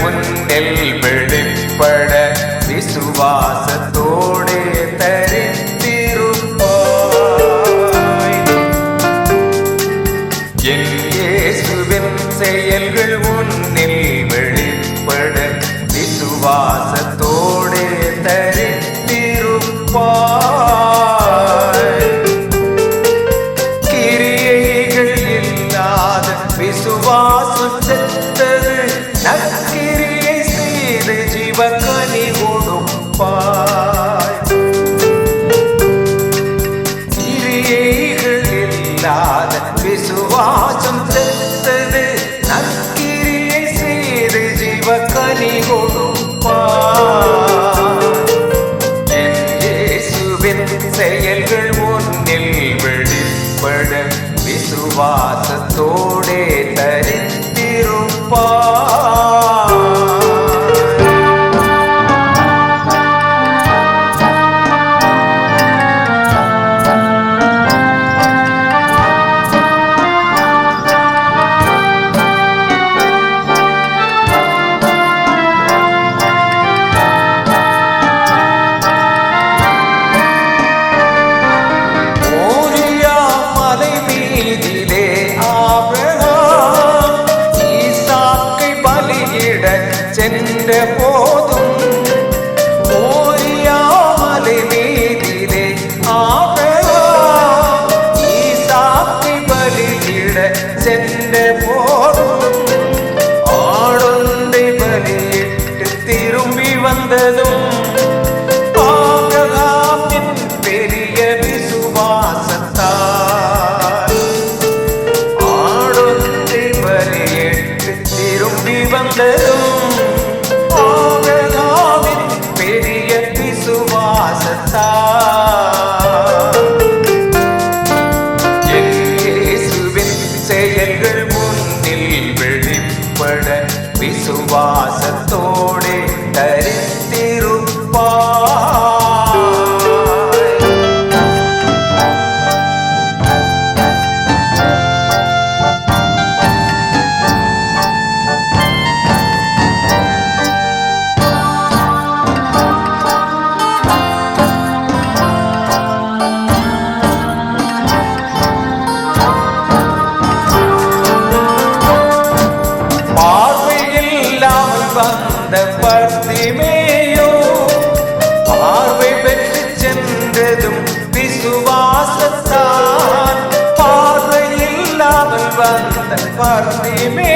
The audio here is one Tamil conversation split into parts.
முன்னில் வெளிப்பட விசுவாசத்தோடு தரித்திருப்பாய். என் இயேசுவின் செயல்கள் far. விசுவாசத்தோடு தரித்திருப்பார். Lakshmi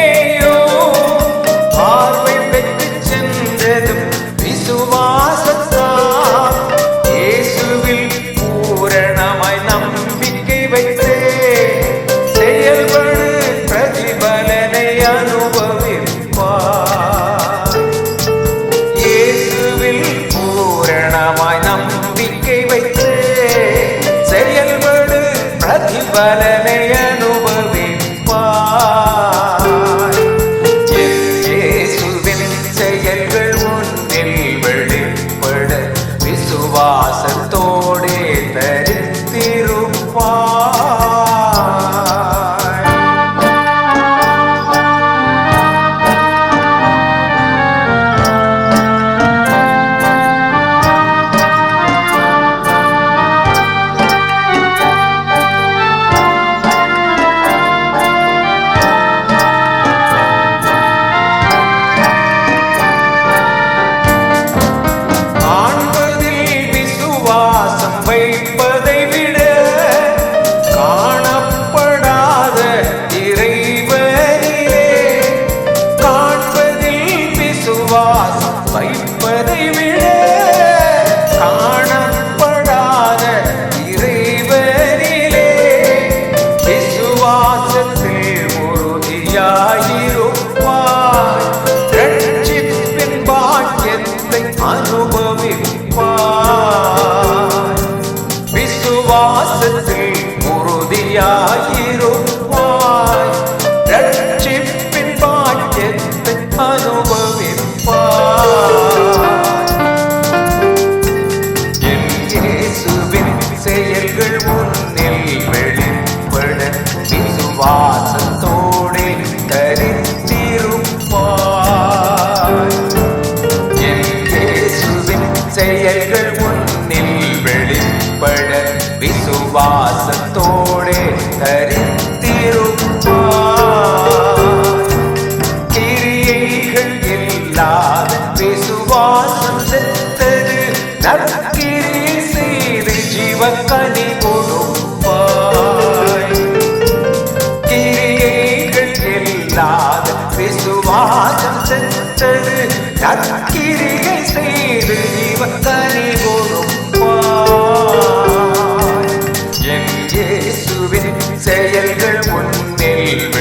满洲国 விசுவாசத்தோடே கிரியைகள் இல்லாத விசுவாசம் செத்தது நற்கிரியை செய்து ஜீவக்கனி கொடுப்பாய். கிரியைகள் இல்லாத விசுவாசம் செத்தது நற்கிரியை baby.